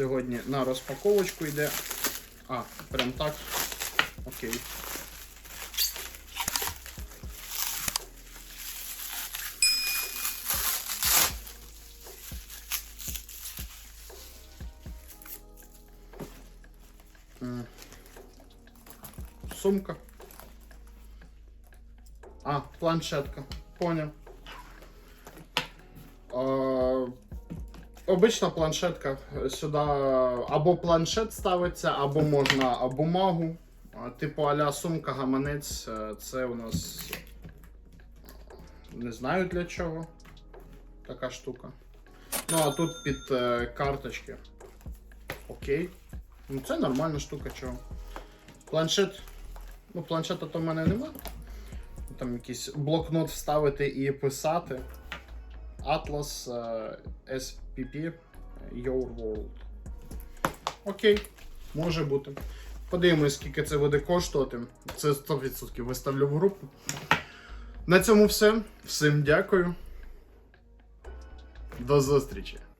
сьогодні на розпаковочку йде. А, прям так. Окей. Сумка. А, планшетка. Понял. Обична планшетка. Сюди або планшет ставиться, або можна бумагу. Типу аля сумка, гаманець. Е, Це у нас не знаю для чого. Така штука. Ну, а тут під е, карточки. Окей. Ну це нормальна штука, чого. Планшет. Ну, планшета то в мене нема. Там якийсь блокнот вставити і писати. Atlas е, SPP Your World. Окей, може бути. Подивимось, скільки це буде коштувати. Це 100% виставлю в групу. На цьому все. Всім дякую. До зустрічі!